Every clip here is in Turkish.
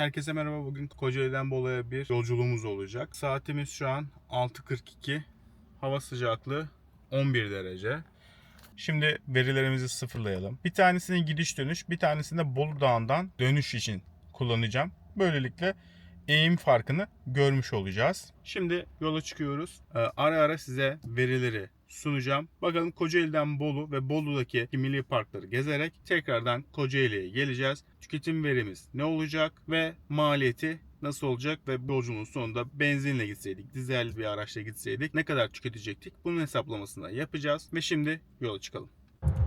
Herkese merhaba. Bugün Kocaeli'den Bolu'ya bir yolculuğumuz olacak. Saatimiz şu an 6.42. Hava sıcaklığı 11 derece. Şimdi verilerimizi sıfırlayalım. Bir tanesini gidiş dönüş, bir tanesini de Bolu Dağı'ndan dönüş için kullanacağım. Böylelikle eğim farkını görmüş olacağız. Şimdi yola çıkıyoruz. Ee, Ara ara size verileri sunacağım. Bakalım Kocaeli'den Bolu ve Bolu'daki milli parkları gezerek tekrardan Kocaeli'ye geleceğiz. Tüketim verimiz ne olacak ve maliyeti nasıl olacak ve bu yolculuğun sonunda benzinle gitseydik, dizel bir araçla gitseydik ne kadar tüketecektik? Bunun hesaplamasını yapacağız ve şimdi yola çıkalım.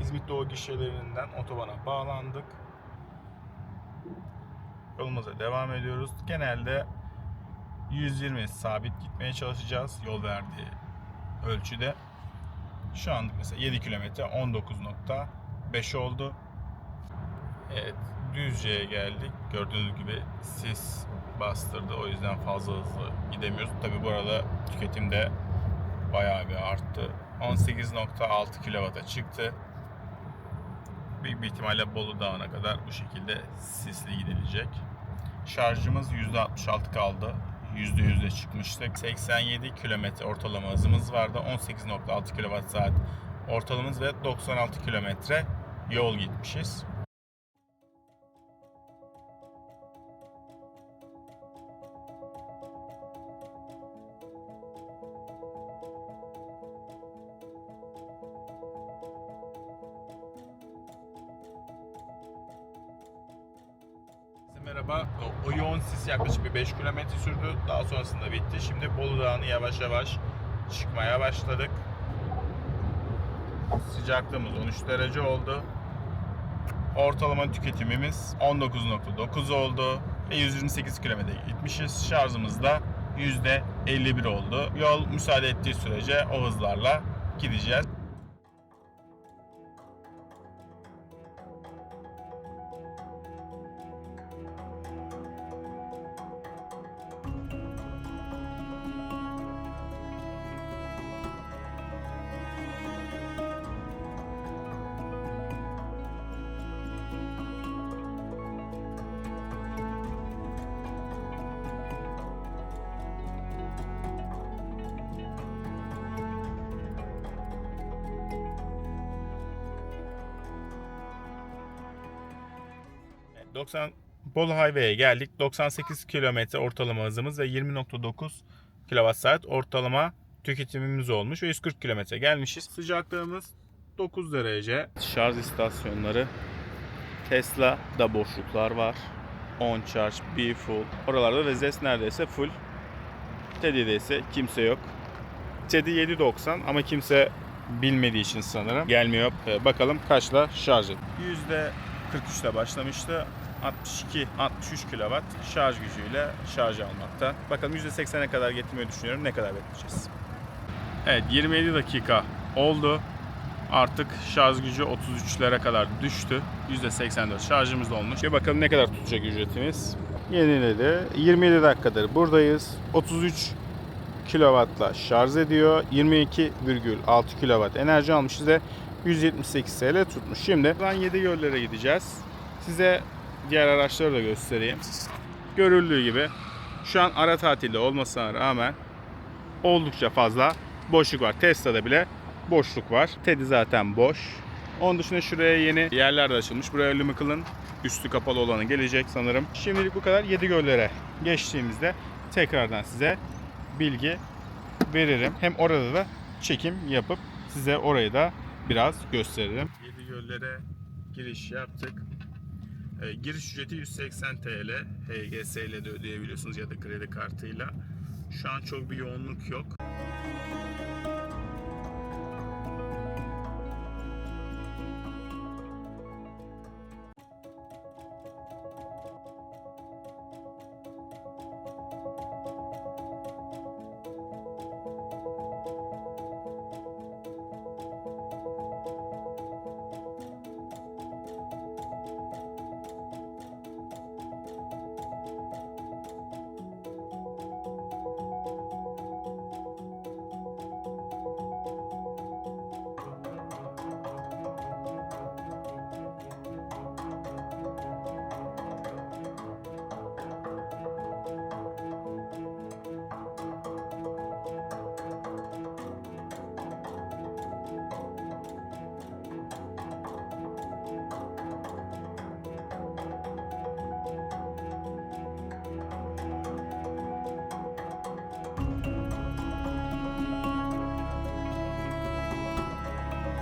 İzmit Doğu gişelerinden otobana bağlandık. Yolumuza devam ediyoruz. Genelde 120 sabit gitmeye çalışacağız yol verdiği ölçüde. Şu anlık mesela 7 kilometre 19.5 oldu. Evet Düzce'ye geldik. Gördüğünüz gibi sis bastırdı. O yüzden fazla hızlı gidemiyoruz. Tabi bu arada tüketim de bayağı bir arttı. 18.6 kW'a çıktı. Büyük bir ihtimalle Bolu Dağı'na kadar bu şekilde sisli gidilecek. Şarjımız %66 kaldı. %100'e çıkmıştık. 87 kilometre ortalama hızımız vardı. 18.6 kWh ortalamamız ve 96 kilometre yol gitmişiz. Merhaba. O, o yoğun sis yaklaşık bir 5 kilometre sürdü. Daha sonrasında bitti. Şimdi Bolu Dağı'nı yavaş yavaş çıkmaya başladık. Sıcaklığımız 13 derece oldu. Ortalama tüketimimiz 19.9 oldu. Ve 128 kilometre gitmişiz. Şarjımız da %51 oldu. Yol müsaade ettiği sürece o hızlarla gideceğiz. 90 Bolu Highway'e geldik. 98 kilometre ortalama hızımız ve 20.9 kWh ortalama tüketimimiz olmuş ve 140 kilometre gelmişiz. Sıcaklığımız 9 derece. Şarj istasyonları Tesla da boşluklar var. On charge, be full. Oralarda ve ZES neredeyse full. Teddy'de ise kimse yok. Teddy 7.90 ama kimse bilmediği için sanırım gelmiyor. Ee, Bakalım kaçla şarj et. %43'te başlamıştı. 62 63 kW şarj gücüyle şarj almakta. Bakalım %80'e kadar getirmeyi düşünüyorum. Ne kadar bekleyeceğiz? Evet 27 dakika oldu. Artık şarj gücü 33'lere kadar düştü. %84 şarjımız olmuş. Bir bakalım ne kadar tutacak ücretimiz. Yeniledi. 27 dakikadır buradayız. 33 kW'la şarj ediyor. 22,6 kW enerji almışız ve 178 TL tutmuş. Şimdi buradan 7 göllere gideceğiz. Size diğer araçları da göstereyim. Görüldüğü gibi şu an ara tatilde olmasına rağmen oldukça fazla boşluk var. Tesla'da bile boşluk var. Teddy zaten boş. Onun dışında şuraya yeni yerler de açılmış. Buraya Lumical'ın üstü kapalı olanı gelecek sanırım. Şimdilik bu kadar. 7 göllere geçtiğimizde tekrardan size bilgi veririm. Hem orada da çekim yapıp size orayı da biraz gösteririm. 7 göllere giriş yaptık. E, giriş ücreti 180 TL. HGS ile de ödeyebiliyorsunuz ya da kredi kartıyla. Şu an çok bir yoğunluk yok.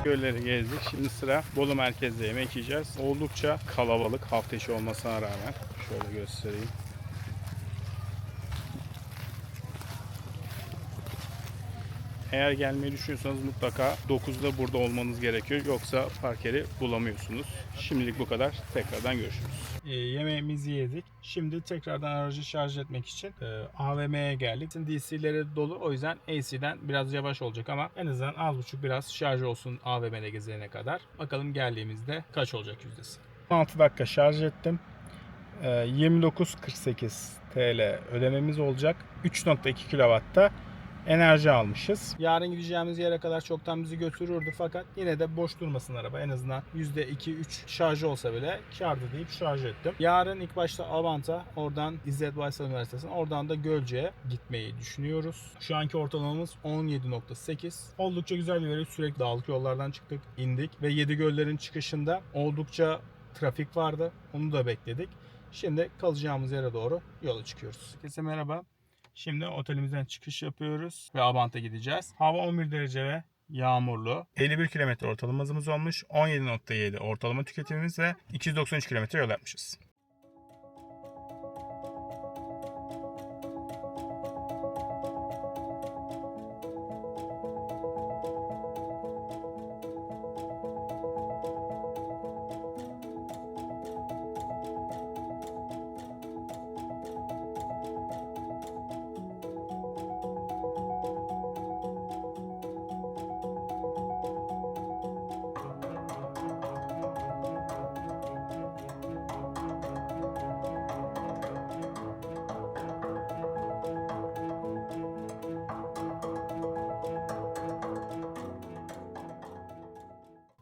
Gölleri gezdik. Şimdi sıra Bolu merkezde yemek yiyeceğiz. Oldukça kalabalık hafta içi olmasına rağmen. Şöyle göstereyim. Eğer gelmeyi düşünüyorsanız mutlaka 9'da burada olmanız gerekiyor. Yoksa park yeri bulamıyorsunuz. Şimdilik bu kadar. Tekrardan görüşürüz. E, yemeğimizi yedik. Şimdi tekrardan aracı şarj etmek için e, AVM'ye geldik. DC'leri dolu. O yüzden AC'den biraz yavaş olacak ama en azından az buçuk biraz şarj olsun AVM'de gezene kadar. Bakalım geldiğimizde kaç olacak yüzdesi. 16 dakika şarj ettim. E, 29.48 TL ödememiz olacak. 3.2 kW'da enerji almışız. Yarın gideceğimiz yere kadar çoktan bizi götürürdü fakat yine de boş durmasın araba. En azından %2-3 şarjı olsa bile kardı deyip şarj ettim. Yarın ilk başta Avant'a, oradan İzzet Baysal Üniversitesi'ne, oradan da Gölce'ye gitmeyi düşünüyoruz. Şu anki ortalamamız 17.8. Oldukça güzel bir veri. Sürekli dağlık yollardan çıktık, indik ve Yedi Göller'in çıkışında oldukça trafik vardı. Onu da bekledik. Şimdi kalacağımız yere doğru yola çıkıyoruz. Herkese merhaba. Şimdi otelimizden çıkış yapıyoruz ve Abant'a gideceğiz. Hava 11 derece ve yağmurlu. 51 kilometre ortalama hızımız olmuş. 17.7 ortalama tüketimimiz ve 293 kilometre yol yapmışız.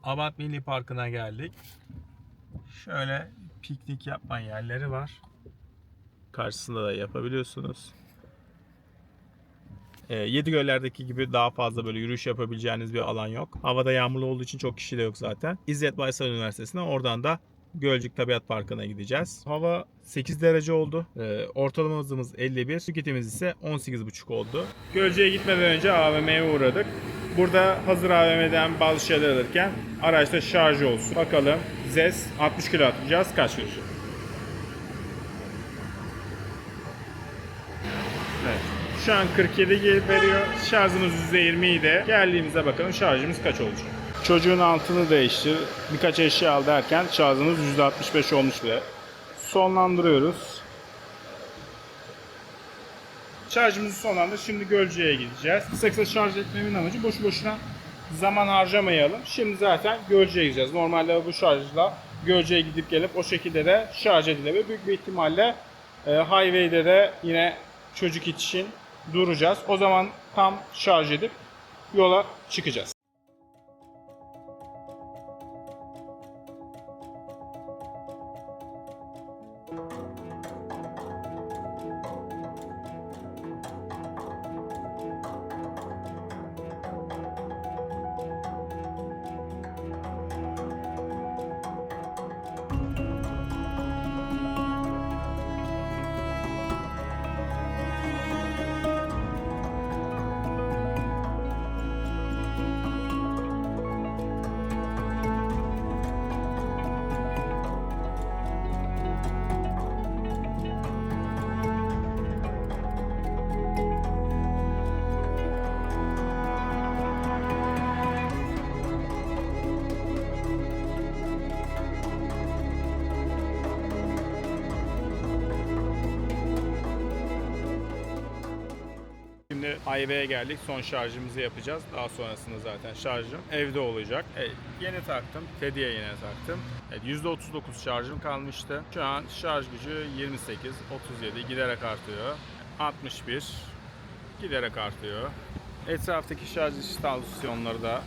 Abant Milli Parkı'na geldik. Şöyle piknik yapma yerleri var. Karşısında da yapabiliyorsunuz. Ee, Yedi göllerdeki gibi daha fazla böyle yürüyüş yapabileceğiniz bir alan yok. Havada yağmurlu olduğu için çok kişi de yok zaten. İzzet Baysal Üniversitesi'ne oradan da Gölcük Tabiat Parkı'na gideceğiz. Hava 8 derece oldu. Ee, ortalama hızımız 51. Tüketimimiz ise 18,5 oldu. Gölcük'e gitmeden önce AVM'ye uğradık. Burada hazır AVM'den bazı şeyler alırken araçta şarj olsun. Bakalım ZES 60 kilo atacağız. Kaç verecek? Evet. Şu an 47 gelip veriyor. Şarjımız %20 idi. Geldiğimizde bakalım şarjımız kaç olacak. Çocuğun altını değiştir. Birkaç eşya al derken şarjımız %65 olmuş bile. Sonlandırıyoruz. Şarjımızı sonlandı. Şimdi Gölcük'e gideceğiz. Kısa şarj etmemin amacı boşu boşuna zaman harcamayalım. Şimdi zaten Gölcük'e gideceğiz. Normalde bu şarjla Gölcük'e gidip gelip o şekilde de şarj edilebilir. Büyük bir ihtimalle e, highway'de de yine çocuk için duracağız. O zaman tam şarj edip yola çıkacağız. Şimdi highway'e geldik. Son şarjımızı yapacağız. Daha sonrasında zaten şarjım evde olacak. E, yeni taktım. Teddy'ye yine taktım. Evet, %39 şarjım kalmıştı. Şu an şarj gücü 28, 37 giderek artıyor. 61 giderek artıyor. Etraftaki şarj istasyonları da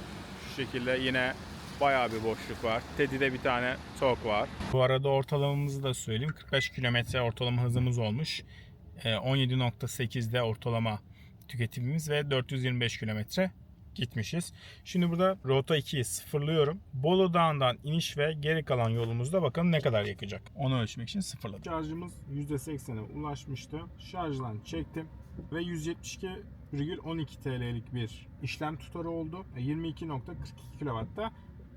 şu şekilde yine bayağı bir boşluk var. Teddy'de bir tane tok var. Bu arada ortalamamızı da söyleyeyim. 45 kilometre ortalama hızımız olmuş. Ee, 17.8'de ortalama tüketimimiz ve 425 kilometre gitmişiz. Şimdi burada rota 2'yi sıfırlıyorum. Bolu Dağı'ndan iniş ve geri kalan yolumuzda bakalım ne kadar yakacak. Onu ölçmek için sıfırladım. Şarjımız %80'e ulaşmıştı. Şarjdan çektim. ve 172,12 TL'lik bir işlem tutarı oldu. E, 22.42 kW'da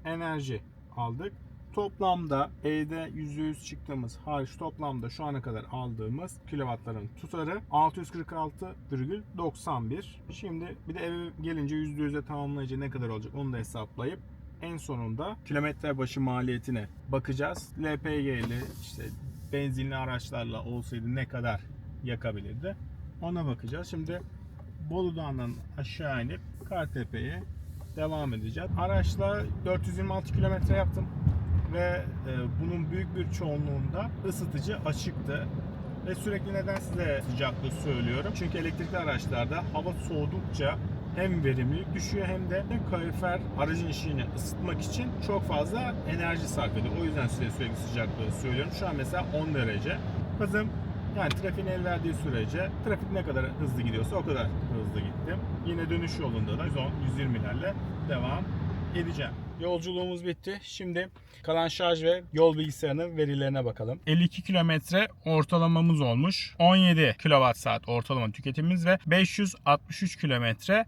enerji aldık. Toplamda evde %100 çıktığımız hariç toplamda şu ana kadar aldığımız kilovatların tutarı 646,91. Şimdi bir de eve gelince %100'e tamamlayınca ne kadar olacak onu da hesaplayıp en sonunda kilometre başı maliyetine bakacağız. LPG'li işte benzinli araçlarla olsaydı ne kadar yakabilirdi ona bakacağız. Şimdi Bolu Dağı'ndan aşağı inip Kartepe'ye devam edeceğiz. Araçla 426 kilometre yaptım ve e, bunun büyük bir çoğunluğunda ısıtıcı açıktı. Ve sürekli neden size sıcaklığı söylüyorum? Çünkü elektrikli araçlarda hava soğudukça hem verimlilik düşüyor hem de kalorifer aracın işini ısıtmak için çok fazla enerji sarf ediyor. O yüzden size sürekli sıcaklığı söylüyorum. Şu an mesela 10 derece. Hızım yani trafiğin el verdiği sürece trafik ne kadar hızlı gidiyorsa o kadar hızlı gittim. Yine dönüş yolunda da 110-120'lerle devam edeceğim. Yolculuğumuz bitti. Şimdi kalan şarj ve yol bilgisayarının verilerine bakalım. 52 kilometre ortalamamız olmuş. 17 kWh ortalama tüketimimiz ve 563 kilometre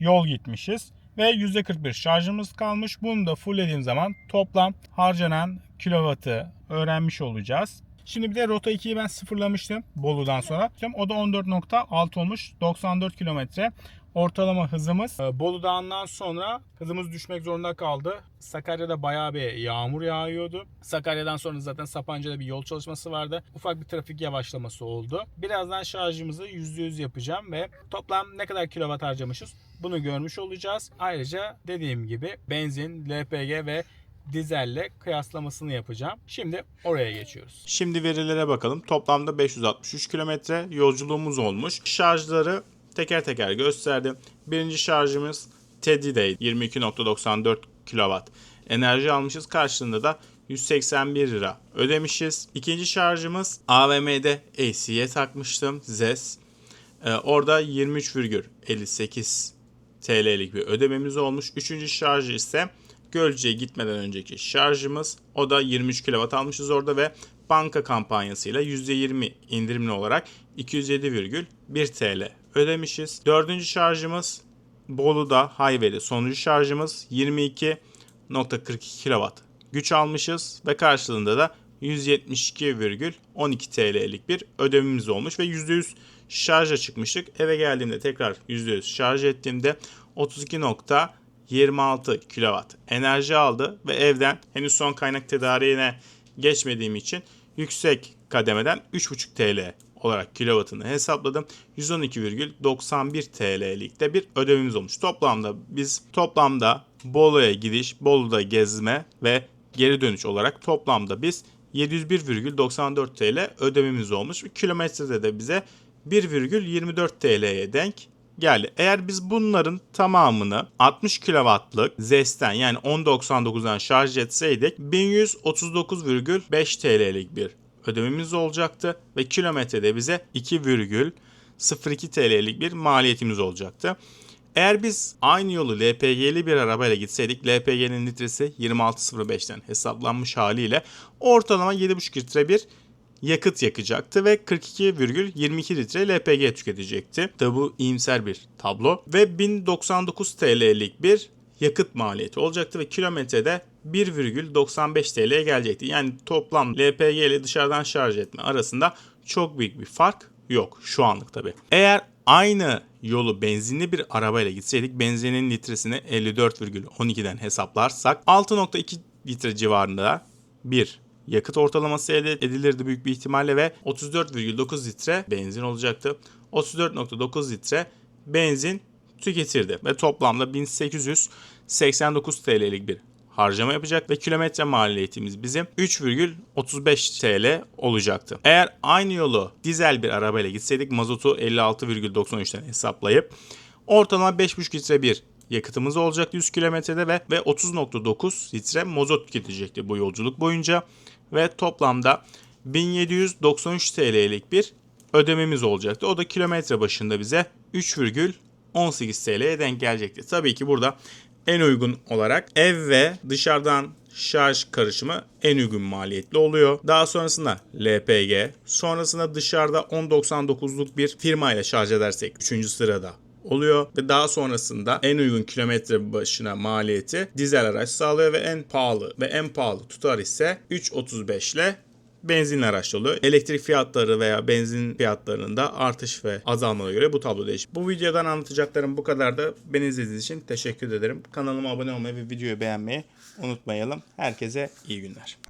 yol gitmişiz. Ve %41 şarjımız kalmış. Bunu da fulllediğim zaman toplam harcanan kilovatı öğrenmiş olacağız. Şimdi bir de Rota 2'yi ben sıfırlamıştım Bolu'dan sonra. O da 14.6 olmuş. 94 kilometre ortalama hızımız. Ee, Bolu Dağı'ndan sonra hızımız düşmek zorunda kaldı. Sakarya'da bayağı bir yağmur yağıyordu. Sakarya'dan sonra zaten Sapanca'da bir yol çalışması vardı. Ufak bir trafik yavaşlaması oldu. Birazdan şarjımızı %100 yapacağım ve toplam ne kadar kilowatt harcamışız bunu görmüş olacağız. Ayrıca dediğim gibi benzin, LPG ve dizelle kıyaslamasını yapacağım. Şimdi oraya geçiyoruz. Şimdi verilere bakalım. Toplamda 563 kilometre yolculuğumuz olmuş. Şarjları teker teker gösterdim. Birinci şarjımız Teddy'de 22.94 kW enerji almışız. Karşılığında da 181 lira ödemişiz. İkinci şarjımız AVM'de AC'ye takmıştım. ZES. Ee, orada 23,58 TL'lik bir ödememiz olmuş. Üçüncü şarjı ise Gölcük'e gitmeden önceki şarjımız. O da 23 kW almışız orada ve banka kampanyasıyla %20 indirimli olarak 207,1 TL ödemişiz. Dördüncü şarjımız Bolu'da Highway'de sonuncu şarjımız 22.42 kW güç almışız ve karşılığında da 172,12 TL'lik bir ödememiz olmuş ve %100 şarja çıkmıştık. Eve geldiğimde tekrar %100 şarj ettiğimde 32.26 kW enerji aldı ve evden henüz son kaynak tedariğine geçmediğim için yüksek kademeden 3.5 TL olarak kilovatını hesapladım. 112,91 TL'lik de bir ödememiz olmuş. Toplamda biz toplamda Bolu'ya gidiş, Bolu'da gezme ve geri dönüş olarak toplamda biz 701,94 TL ödememiz olmuş. Kilometrede de bize 1,24 TL'ye denk geldi. Eğer biz bunların tamamını 60 kW'lık ZES'ten yani 1099'dan şarj etseydik 1139,5 TL'lik bir ödememiz olacaktı ve kilometrede bize 2,02 TL'lik bir maliyetimiz olacaktı. Eğer biz aynı yolu LPG'li bir arabayla gitseydik LPG'nin litresi 26.05'ten hesaplanmış haliyle ortalama 7,5 litre bir yakıt yakacaktı ve 42,22 litre LPG tüketecekti. Tabi bu iyimser bir tablo ve 1099 TL'lik bir yakıt maliyeti olacaktı ve kilometrede 1,95 TL'ye gelecekti. Yani toplam LPG ile dışarıdan şarj etme arasında çok büyük bir fark yok şu anlık tabi. Eğer aynı yolu benzinli bir arabayla gitseydik benzinin litresini 54,12'den hesaplarsak 6.2 litre civarında bir yakıt ortalaması elde edilirdi büyük bir ihtimalle ve 34,9 litre benzin olacaktı. 34,9 litre benzin tüketirdi ve toplamda 1889 TL'lik bir harcama yapacak ve kilometre maliyetimiz bizim 3,35 TL olacaktı. Eğer aynı yolu dizel bir arabayla gitseydik mazotu 56,93'ten hesaplayıp ortalama 5,5 litre bir yakıtımız olacaktı 100 kilometrede ve, ve 30.9 litre mazot tüketecekti bu yolculuk boyunca ve toplamda 1793 TL'lik bir ödememiz olacaktı. O da kilometre başında bize 3,18 TL'ye denk gelecekti. Tabii ki burada en uygun olarak ev ve dışarıdan şarj karışımı en uygun maliyetli oluyor. Daha sonrasında LPG, sonrasında dışarıda 1099'luk bir firmayla şarj edersek 3. sırada oluyor ve daha sonrasında en uygun kilometre başına maliyeti dizel araç sağlıyor ve en pahalı ve en pahalı tutar ise 3.35 ile benzinli araç oluyor. Elektrik fiyatları veya benzin fiyatlarında artış ve azalmana göre bu tablo değişir. Bu videodan anlatacaklarım bu kadar da beni izlediğiniz için teşekkür ederim. Kanalıma abone olmayı ve videoyu beğenmeyi unutmayalım. Herkese iyi günler.